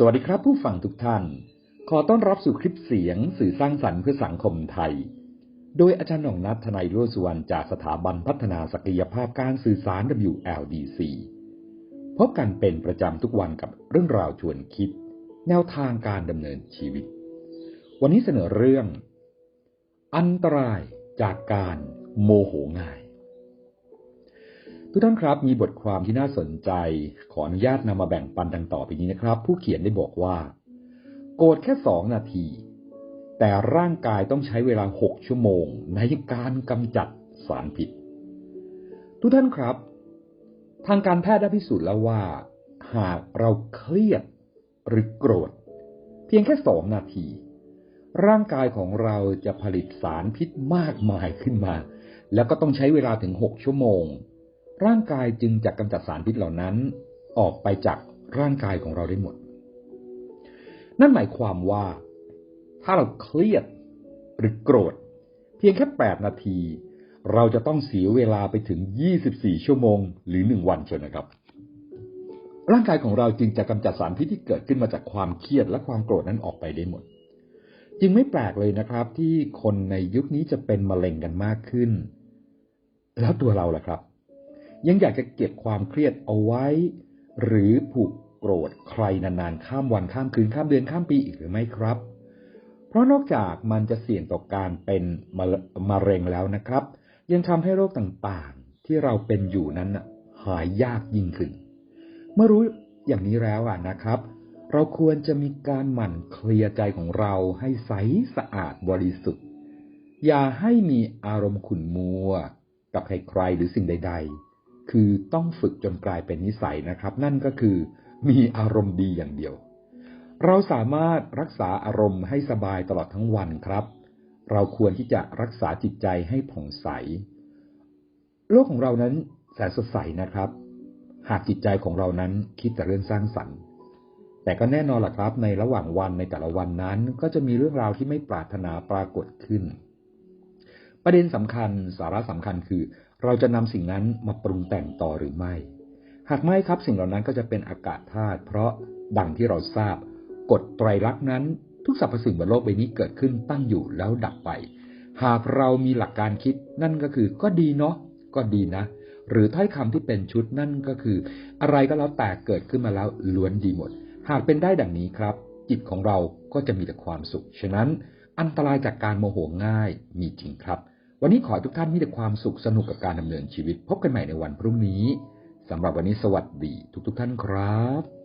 สวัสดีครับผู้ฟังทุกท่าน ขอต้อนรับสู่คลิปเสียงสื่อสร้างสรรค์เพื่อสังคมไทย โดยอาจารย์หน่องนัทนายโรสุวรรณจากสถาบันพัฒนาศักยภาพการสื่อสาร WLDC พบกันเป็นประจำทุกวันกับเรื่องราวชวนคิด แนวทางการดำเนินชีวิต วันนี้เสนอเรื่อง อันตรายจากการโมโหง่าย ทุกท่านครับมีบทความที่น่าสนใจ ขออนุญาตนำมาแบ่งปันดังต่อไปนี้นะครับ ผู้เขียนได้บอกว่า โกรธแค่สองนาที แต่ร่างกายต้องใช้เวลาหกชั่วโมง ในการกำจัดสารพิษ ทุกท่านครับ ทางการแพทย์ได้พิสูจน์แล้วว่า หากเราเครียดหรือโกรธ เพียงแค่สองนาที ร่างกายของเราจะผลิตสารพิษมากมายขึ้นมา แล้วก็ต้องใช้เวลาถึงหกชั่วโมง ร่างกายจึงจะกำจัดสารพิษเหล่านั้นออกไปจากร่างกายของเราได้หมด นั่นหมายความว่า ถ้าเราเครียดหรือโกรธ เพียงแค่แปดนาที เราจะต้องเสียเวลาไปถึง 24 ชั่วโมง หรือ 1 วันเชียวนะครับ ร่างกายของเราจึงจะกำจัดสารพิษที่เกิดขึ้นมาจากความเครียดและความโกรธนั้นออกไปได้หมด จึงไม่แปลกเลยนะครับ ที่คนในยุคนี้จะเป็นมะเร็งกันมากขึ้น แล้วตัวเราล่ะครับ ยังอยากจะเก็บความเครียดเอาไว้ หรือผูกโกรธใครนานๆ ข้ามวันข้ามคืนข้ามเดือนข้ามปีอีกหรือไม่ครับ เพราะนอกจากมันจะเสี่ยงต่อการเป็นมะเร็งแล้วนะครับ ยังทำให้โรคต่างๆ ที่เราเป็นอยู่นั้นหายยากยิ่งขึ้น เมื่อรู้อย่างนี้แล้วนะครับ เราควรจะมีการหมั่นเคลียร์ใจของเราให้ใสสะอาดบริสุทธิ์ อย่าให้มีอารมณ์ขุ่นมัว กับใครๆหรือสิ่งใด ๆ คือต้องฝึกจนกลายเป็นนิสัยนะครับ นั่นก็คือ มีอารมณ์ดีอย่างเดียว เราสามารถรักษาอารมณ์ให้สบายตลอดทั้งวันครับ เราควรที่จะรักษาจิตใจให้ผ่องใส โลกของเรานั้นแสนสดใสนะครับ หากจิตใจของเรานั้นคิดแต่เรื่องสร้างสรรค์แต่ก็แน่นอนล่ะครับ ในระหว่างวันในแต่ละวันนั้น ก็จะมีเรื่องราวที่ไม่ปรารถนาปรากฏขึ้น ประเด็นสำคัญสาระสำคัญคือ เราจะนำสิ่งนั้นมาปรุงแต่งต่อหรือไม่ หากไม่ครับสิ่งเหล่านั้นก็จะเป็นอากาศธาตุเพราะดังที่เราทราบกฎไตรลักษณ์นั้น ทุกสรรพสิ่งบนโลกใบนี้เกิดขึ้นตั้งอยู่แล้วดับไป หากเรามีหลักการคิดนั่นก็คือก็ดีเนาะก็ดีนะ หรือถ้อยคำที่เป็นชุดนั่นก็คือ อะไรก็แล้วแต่เกิดขึ้นมาแล้วล้วนดีหมด หากเป็นได้ดังนี้ครับ จิตของเราก็จะมีแต่ความสุข ฉะนั้นอันตรายจากการโมโหง่ายมีจริงครับ วันนี้ขอทุกท่านมีแต่ความสุขสนุกกับการดำเนินชีวิต พบกันใหม่ในวันพรุ่งนี้สำหรับวันนี้สวัสดีทุกๆทท่านครับ